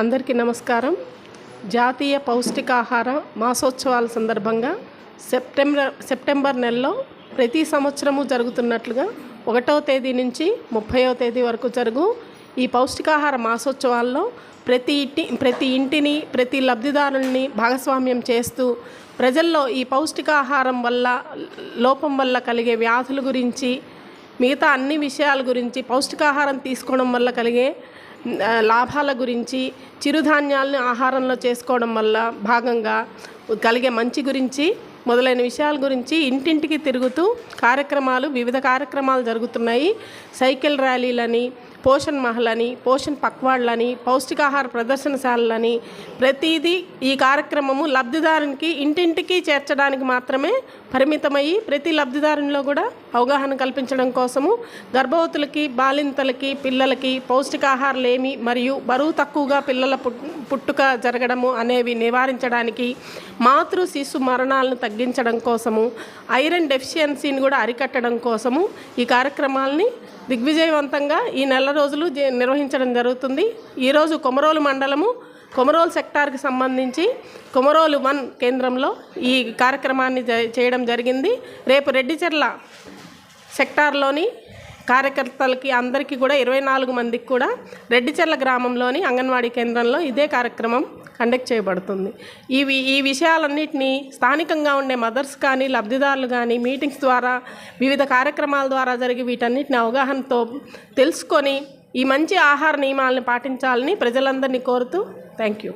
అందరికీ నమస్కారం. జాతీయ పౌష్టికాహార మాసోత్సవాల సందర్భంగా సెప్టెంబర్ సెప్టెంబర్ నెలలో ప్రతి సంవత్సరము జరుగుతున్నట్లుగా ఒకటో తేదీ నుంచి ముప్పైవ తేదీ వరకు జరుగు ఈ పౌష్టికాహార మాసోత్సవాల్లో ప్రతి ఇంటి ప్రతి ఇంటిని ప్రతి లబ్ధిదారుల్ని భాగస్వామ్యం చేస్తూ ప్రజల్లో ఈ పౌష్టికాహారం వల్ల లోపం వల్ల కలిగే వ్యాధుల గురించి మిగతా అన్ని విషయాల గురించి పౌష్టికాహారం తీసుకోవడం వల్ల కలిగే లాభాల గురించి చిరుధాన్యాలను ఆహారంలో చేసుకోవడం వల్ల భాగంగా కలిగే మంచి గురించి మొదలైన విషయాల గురించి ఇంటింటికి తిరుగుతూ కార్యక్రమాలు వివిధ కార్యక్రమాలు జరుగుతున్నాయి. సైకిల్ ర్యాలీలని పోషణ్ మహల్ అని పోషణ్ పక్వాళ్ళని పౌష్టికాహార ప్రదర్శనశాలలని ప్రతిదీ ఈ కార్యక్రమము లబ్ధిదారునికి ఇంటింటికి చేర్చడానికి మాత్రమే పరిమితమయ్యి ప్రతి లబ్ధిదారునిలో కూడా అవగాహన కల్పించడం కోసము గర్భవతులకి బాలింతలకి పిల్లలకి పౌష్టికాహారలేమి మరియు బరువు తక్కువగా పిల్లల పుట్- పుట్టుక జరగడము అనేవి నివారించడానికి మాతృ శిశు మరణాలను తగ్గించడం కోసము ఐరన్ డెఫిషియన్సీని కూడా అరికట్టడం కోసము ఈ కార్యక్రమాలని దిగ్విజయవంతంగా ఈ నెల రోజులు జే- నిర్వహించడం జరుగుతుంది. ఈరోజు కొమరోలు మండలము కొమరోలు సెక్టార్కి సంబంధించి కొమరోలు వన్ కేంద్రంలో ఈ కార్యక్రమాన్ని జ- చేయడం జరిగింది. రేపు రెడ్డిచెర్ల సెక్టార్లోని కార్యకర్తలకి అందరికీ కూడా ఇరవై నాలుగు మందికి కూడా రెడ్డిచెర్ల గ్రామంలోని అంగన్వాడీ కేంద్రంలో ఇదే కార్యక్రమం కండక్ట్ చేయబడుతుంది. ఇవి ఈ విషయాలన్నింటినీ స్థానికంగా ఉండే మదర్స్ కానీ లబ్ధిదారులు కానీ మీటింగ్స్ ద్వారా వివిధ కార్యక్రమాల ద్వారా జరిగి వీటన్నిటిని అవగాహనతో తెలుసుకొని ఈ మంచి ఆహార నియమాలను పాటించాలని ప్రజలందరినీ కోరుతూ థ్యాంక్ యూ